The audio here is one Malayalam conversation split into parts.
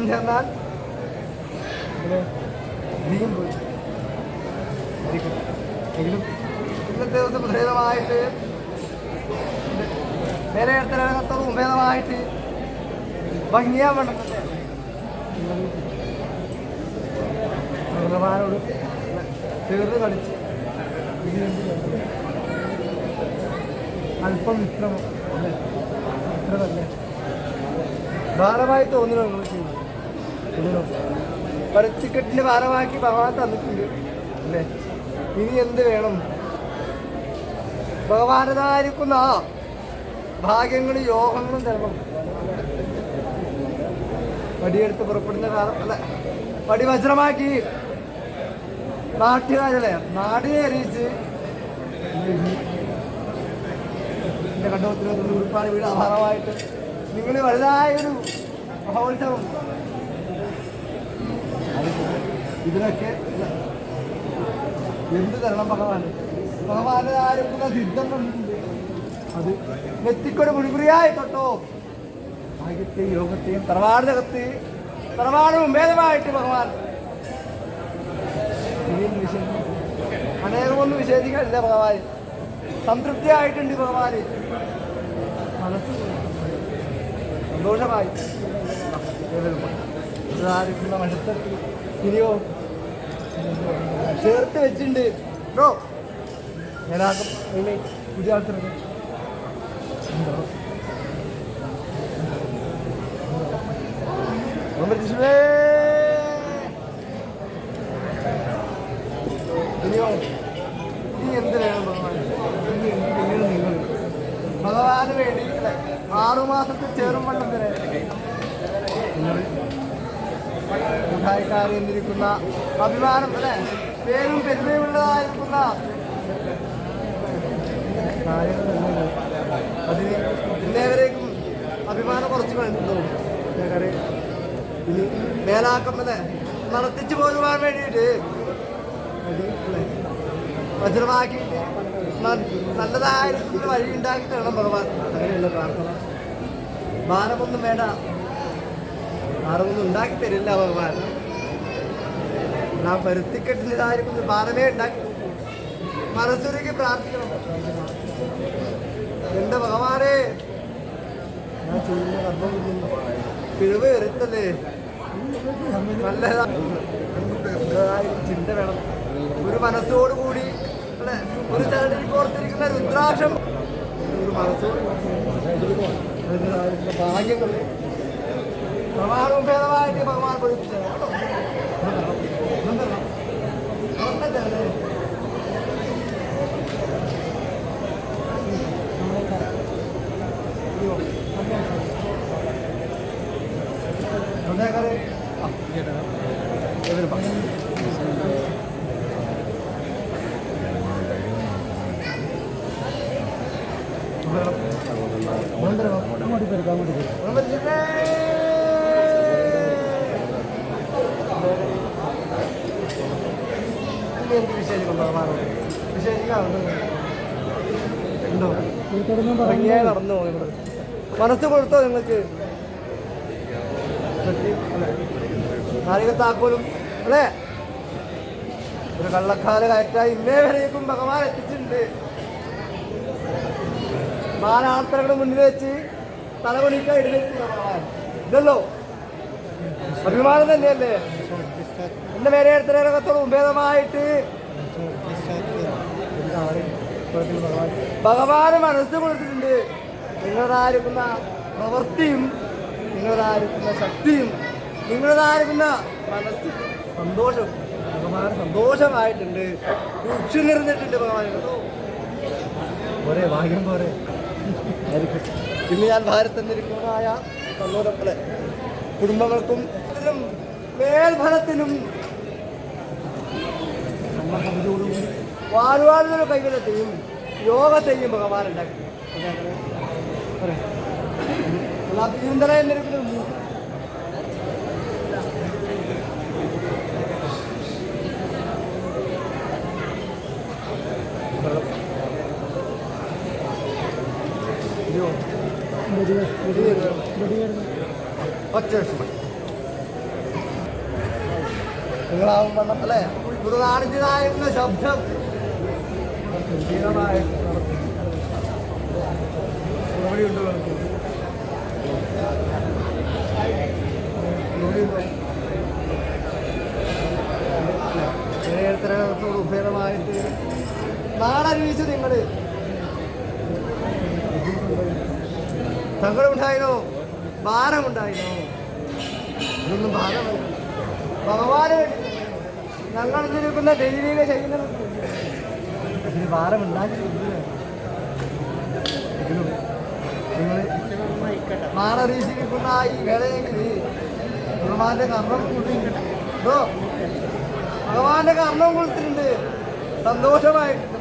ഒത്തും ചേർന്നാൽ ഇവിടെ നീയും പോയി. എങ്കിലും ഇന്നത്തെ ദിവസം ഭേദമായിട്ട് വേറെ ഇടത്തിനകത്തതും ഭേദമായിട്ട് ഭംഗിയാൻ വേണം ഭഗവാനോട് തീർന്ന് കളിച്ച്? അല്പം വിശ്രമം വിശ്രമല്ലേ ഭാരമായി തോന്നുന്നു നിങ്ങൾ ചെയ്യുന്നത് ഇതിനോ പരത്തിക്കെട്ടിന് ഭാരമാക്കി ഭഗവാൻ തന്നിട്ടുണ്ട്. അല്ലേ? ഇനി എന്ത് വേണം? ഭഗവാനതായിരിക്കുന്ന ഭാഗ്യങ്ങളും യോഗങ്ങളും തരണം. വടിയെടുത്ത് പുറപ്പെടുന്ന കാലം അല്ല വടി വജ്രമാക്കി നാട്ടുകാരല്ലേ? നാടിനെ അറിയിച്ച് എന്റെ കണ്ടോത്തിനൊരു ഉൾപ്പാട് വീട് ആഹാരമായിട്ട് നിങ്ങൾ വലുതായൊരു മഹോത്സവം ഇതിനൊക്കെ എന്ത് തരണം ഭഗവാൻ ആരും സിദ്ധം അത് വ്യക്തിക്കൊരു മുഴുകുറിയായി തൊട്ടോ. ഭാഗ്യത്തെയും യോഗത്തെയും തറവാടിനകത്ത് തറവാടും ഭേദമായിട്ട് ഭഗവാൻ. അനേകമൊന്നും വിശേഷിക്കാനില്ല ഭഗവാൻ. സംതൃപ്തിയായിട്ടുണ്ട് ഭഗവാൻ മനസ്സ് സന്തോഷമായി. മനുഷ്യർക്ക് ഇനിയോ ചേർത്ത് വെച്ചിട്ടുണ്ട്. ബ്രോ പുതിയ ആൾക്കാരൊക്കെ ഉണ്ടോ? ഓം പ്രത്യക്ഷമേ. ഇനിയോ ഇനി എന്ത് വേണം ഭഗവാൻ ഇനി എന്ത് പിന്നീട് നിങ്ങൾ ഭഗവാന് വേണ്ടി അല്ലേ, ആറുമാസത്തിൽ ചേറും വണ്ണം വരെ നിങ്ങൾ കൂട്ടായിക്കാരെ എന്നിരിക്കുന്ന അഭിമാനം അല്ലെ? പേരും പെരുമയുള്ളതായിരിക്കുന്ന അതിന് ഇന്നേവരേക്കും അഭിമാനം കുറച്ച് ഇന്നേവരെ ഇനി മേലാക്കം അല്ലെ? നടത്തിച്ചു പോകുവാൻ വേണ്ടിയിട്ട് വജ്രമാക്കിയിട്ട് ന- വഴി ഉണ്ടാക്കി തരണം ഭഗവാൻ. അങ്ങനെയുള്ള പ്രാർത്ഥന. ഭാരമൊന്നും വേണ്ട. ഭാരമൊന്നും ഉണ്ടാക്കി തരില്ല ഭഗവാൻ. നാം പരുത്തിക്കെട്ടിനിതായിരിക്കുന്നു ഭാരമേ ഉണ്ടാക്കി മനസ്സുരുക്കി പ്രാർത്ഥിക്കണം. എന്റെ ഭഗവാനെ. ഞാൻ ചെയ്യുന്ന കർമ്മം പിഴവ് വരുത്തല്ലേ നല്ലതാ. നല്ലതായ ചിന്ത വേണം. ഒരു മനസ്സോട് കൂടി അല്ലെ? ഒരു ചരടിൽ കോർത്തിരിക്കുന്ന രുദ്രാക്ഷം. ഒരു മനസ്സോട് ഭാഗ്യങ്ങൾ ഭഗവാനും ഭേദമായിട്ട് ഭഗവാൻ Thank you. നടന്നു മനസ്സ് കൊടുത്തോ നിങ്ങൾക്ക്? താക്കോലും അല്ലേ? ഒരു കള്ളക്കാല കയറ്റായി ഇന്നേ വരേക്കും ഭഗവാൻ എത്തിച്ചിട്ടുണ്ട്. മാനാർത്ഥങ്ങളുടെ മുന്നിൽ വെച്ച് തലകുണിക്കാൻ ഇടുന്നു ഭഗവാൻ. ഇതല്ലോ? അഭിമാനം തന്നെയല്ലേ? എന്റെ പേരെ എടുത്തരകത്തോട് ഭേദമായിട്ട് ഭഗവാന് മനസ്സ് കൊടുത്തിട്ടുണ്ട്. നിങ്ങളതായിരിക്കുന്ന പ്രവൃത്തിയും നിങ്ങളതായിരിക്കുന്ന ശക്തിയും നിങ്ങളതായിരിക്കുന്ന മനസ്സ് സന്തോഷം ഭഗവാൻ സന്തോഷമായിട്ടുണ്ട്. ഉച്ചു നിറഞ്ഞിട്ടുണ്ട് ഭഗവാൻ. പോരെ ഭാഗ്യം പോരെ. പിന്നെ ഇന്ന് ഞാൻ ഭാരത് എന്നിരിക്കുന്നതായ സന്തോഷങ്ങളെ കുടുംബങ്ങൾക്കും ഇതിലും മേൽഫലത്തിനും സമ്മർദ്ദത്തോടുകൂടി വാഴുവാഴുന്ന കൈവലത്തെയും യോഗത്തെയും ഭഗവാൻ ഉണ്ടാക്കി. ചിന്തന എന്നിരിക്കുന്നു ഒറ്റ നിങ്ങളാവും വണ്ണം അല്ലേ നാടിന്റെതായിരുന്ന ശബ്ദം. ഇവിടെയുണ്ട്. ഓരോരുത്തരോട് ഉപയോഗമായിട്ട് നാടറിയിച്ചു നിങ്ങൾ ഇതൊന്നും ഭാരമല്ല ഭഗവാന് ഞങ്ങൾ ഇതിരിക്കുന്ന ചെയ്യുന്നത് ഇതിന് ഈ വേളയെങ്കിൽ ഭഗവാന്റെ കർമ്മം കൂട്ടിണ്ടോ ഭഗവാന്റെ കർമ്മം കൊടുത്തിട്ടുണ്ട് സന്തോഷമായിട്ടുണ്ട്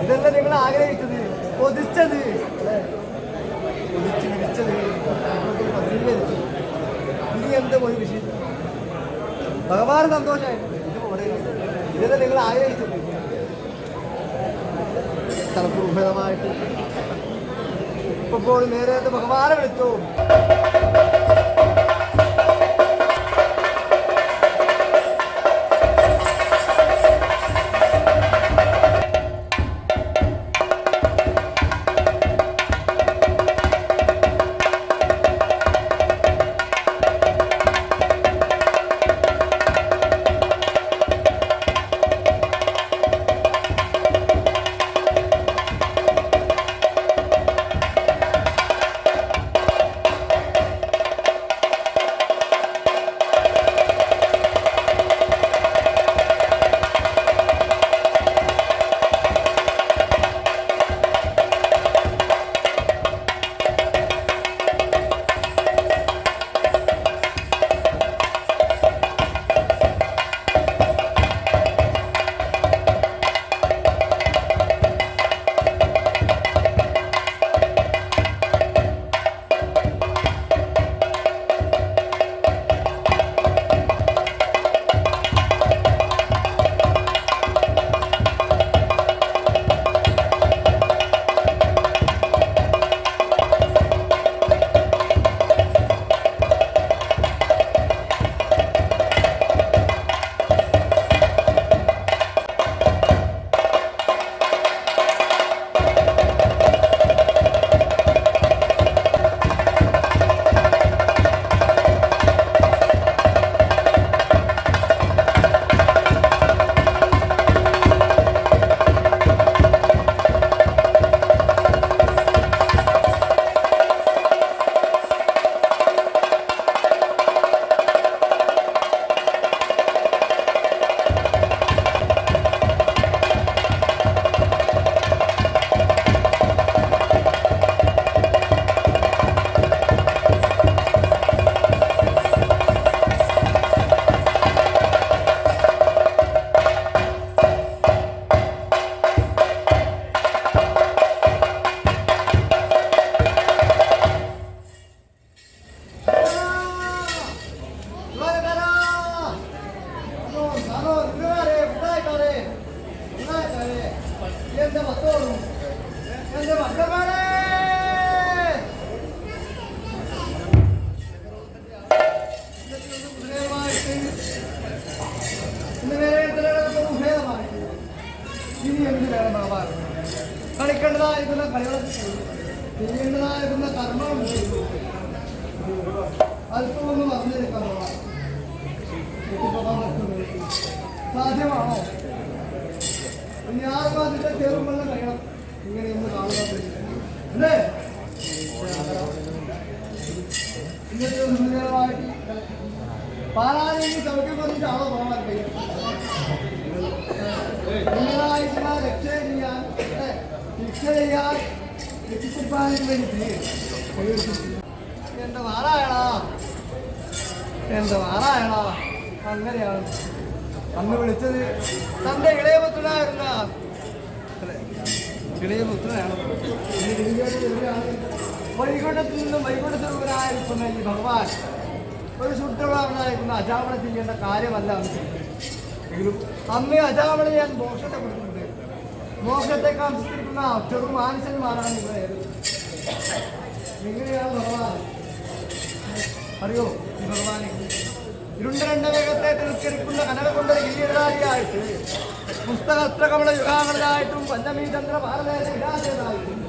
ഇതെന്താ നിങ്ങൾ ആഗ്രഹിച്ചത്? കൊതിച്ചത്? കൊതിച്ച് ഇനി എന്ത് പോയി വിഷയം? ഭഗവാൻ സന്തോഷമായിട്ട് ഇത് പോരെ. ഇതെന്താ നിങ്ങൾ ആഗ്രഹിച്ചത്? തലപ്പുറമായിട്ട് ഇപ്പോൾ നേരത്തെ ഭഗവാനെ വിളിച്ചു? കളിക്കേണ്ടതായിരിക്കുന്ന പരിവർത്തനം ചെയ്യേണ്ടതായിരിക്കുന്ന കർമ്മം അല്പമൊന്നും പറ്റുന്നു സാധ്യമാണോ? ഇനി ആർക്കും അതിന്റെ ചെറുമ്പെന്ന് കഴിയണം ഇങ്ങനെയൊന്ന് കാണുക അല്ലേ? ഇന്നത്തെ സുന്ദരമായിട്ട് പാലാലേക്ക് ചവിട്ടി പറഞ്ഞിട്ടാണോ പോകാൻ കഴിയും നിങ്ങളായിട്ടുള്ള രക്ഷ ചെയ്യാൻ ചെയ്യാൻ വേണ്ടി അങ്ങനെയാണ്. അന്ന് വിളിച്ചത് തന്റെ ഇളയ പുത്രനായിരുന്ന. ഇളയ പുത്രനാണ്. വൈകുണ്ഠത്തിൽ നിന്നും വൈകുണ്ഠത്തിലുള്ളവരായിരിക്കുന്ന ഈ ഭഗവാൻ ഒരു ശുദ്ധവാനായിരിക്കുന്ന അജാമണം ചെയ്യേണ്ട കാര്യമല്ല അന്ന് അജാമണ ഞാൻ മോക്ഷത്തെ കൊടുക്കുന്നത് മോക്ഷത്തെ കാണിച്ചിരിക്കുന്ന ചെറു മാനുഷന്മാരാണ് ഇവിടെ. എങ്ങനെയാണ് ഭഗവാൻ? അറിയോ? ഈ ഭഗവാനെ ഇരുണ്ട രണ്ട് വേഗത്തെ തിരസ്കരിക്കുന്ന കനക കൊണ്ടൊരു ഗിരിയതാരിയായിട്ട് പുസ്തകസ്ത്ര കമല യുഗാങ്ങളിലായിട്ടും പഞ്ചമീ ചന്ദ്ര ഭാരതേശ ഇടാതായിട്ടും